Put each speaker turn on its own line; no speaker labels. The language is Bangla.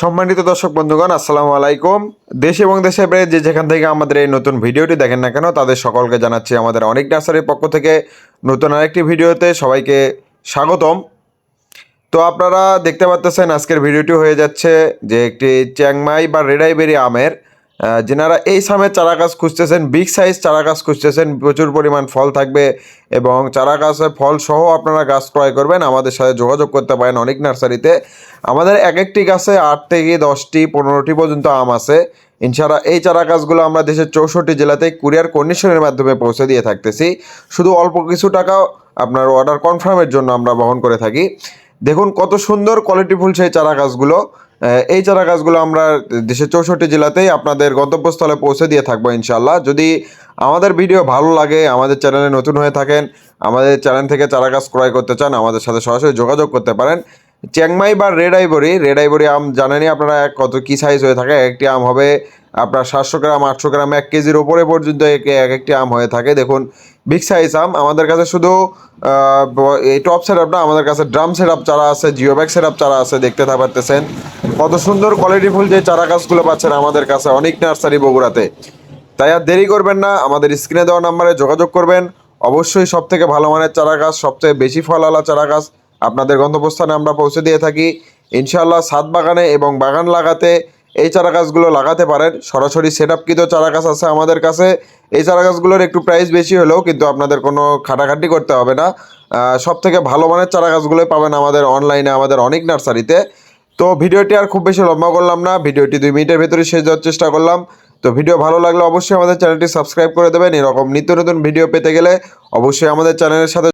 সম্মানিত দর্শক বন্ধুগণ, আসসালামু আলাইকুম। দেশ এবং দেশের বাইরে যে যেখান থেকে আমাদের এই নতুন ভিডিওটি দেখেন না কেন, তাদের সকলকে জানাচ্ছি আমাদের অনেক নার্সারির পক্ষ থেকে নতুন আরেকটি ভিডিওতে সবাইকে স্বাগতম। তো আপনারা দেখতে পাচ্ছেন, আজকের ভিডিওটি হয়ে যাচ্ছে যে একটি চ্যাংমাই বা রেডাইবেরি আমের যেনারা এই সামের চারা গাছ খুঁজতেছেন বিগ সাইজ চারা গাছ খুঁজতেছেন, প্রচুর পরিমাণ ফল থাকবে এবং চারা গাছের ফল সহ আপনারা গাছ ক্রয় করবেন। আমাদের সাথে যোগাযোগ করতে পারেন অনেক নার্সারিতে। আমাদের এক একটি গাছে আট থেকে দশটি, পনেরোটি পর্যন্ত আম আছে। ইনশাআল্লাহ এই চারা গাছগুলো আমরা দেশের চৌষট্টি জেলাতে কুরিয়ার কন্ডিশনের মাধ্যমে পৌঁছে দিয়ে থাকতেছি। শুধু অল্প কিছু টাকা আপনার অর্ডার কনফার্মের জন্য আমরা বহন করে থাকি। দেখুন কত সুন্দর কোয়ালিটিফুল সেই চারা গাছগুলো। এই চারা গাছগুলো আমরা দেশের চৌষট্টি জেলাতেই আপনাদের গন্তব্যস্থলে পৌঁছে দিয়ে থাকব ইনশাল্লাহ যদি আমাদের ভিডিও ভালো লাগে, আমাদের চ্যানেলে নতুন হয়ে থাকেন, আমাদের চ্যানেল থেকে চারা গাছ ক্রয় করতে চান, আমাদের সাথে সরাসরি যোগাযোগ করতে পারেন। চ্যাংমাই বা রেড আইবরি রেড আইবরি আম জানেনই আপনারা কত কী সাইজ হয়ে থাকে, একটি আম হবে আপনার সাতশো গ্রাম, আটশো গ্রাম, এক কেজির ওপরে পর্যন্ত এক এক একটি আম হয়ে থাকে। দেখুন বিগ সাইজ আম। আমাদের কাছে শুধু এই টপ সেট না, আমাদের কাছে ড্রাম সেট আপ চারা আছে জিও ব্যাগ সেট আপ চারা আছে, দেখতে পারতেছেন। কত সুন্দর কোয়ালিটি ফুল যে চারা গাছগুলো পাচ্ছেন আমাদের কাছে, অনেক নার্সারি বগুড়াতে। তাই আর দেরি করবেন না, আমাদের স্ক্রিনে দেওয়া নাম্বারে যোগাযোগ করবেন। অবশ্যই সব থেকে ভালো মানের চারা গাছ, সবচেয়ে বেশি ফলওয়ালা চারা গাছ আপনাদের গন্তব্যস্থানে আমরা পৌঁছে দিয়ে থাকি। ইনশাআল্লাহ ছাদ বাগানে এবং বাগান লাগাতে এই চারা গাছগুলো লাগাতে পারেন। সরাসরি সেট আপকৃত চারা গাছ আছে আমাদের কাছে। এই চারা গাছগুলোর একটু প্রাইস বেশি হলেও কিন্তু আপনাদের কোনো খাটাখাটি করতে হবে না। সব থেকে ভালো মানের চারা গাছগুলোই পাবেন আমাদের অনলাইনে আমাদের অনেক নার্সারিতে। তো ভিডিওটি আর খুব বেশি লম্বা করলাম না, ভিডিওটি দুই মিনিটের ভেতরে শেষ দেওয়ার চেষ্টা করলাম। তো ভিডিও ভালো লাগলে অবশ্যই আমাদের চ্যানেলটি সাবস্ক্রাইব করে দেবেন। এরকম নিত্য নতুন ভিডিও পেতে গেলে অবশ্যই আমাদের চ্যানেলের সাথে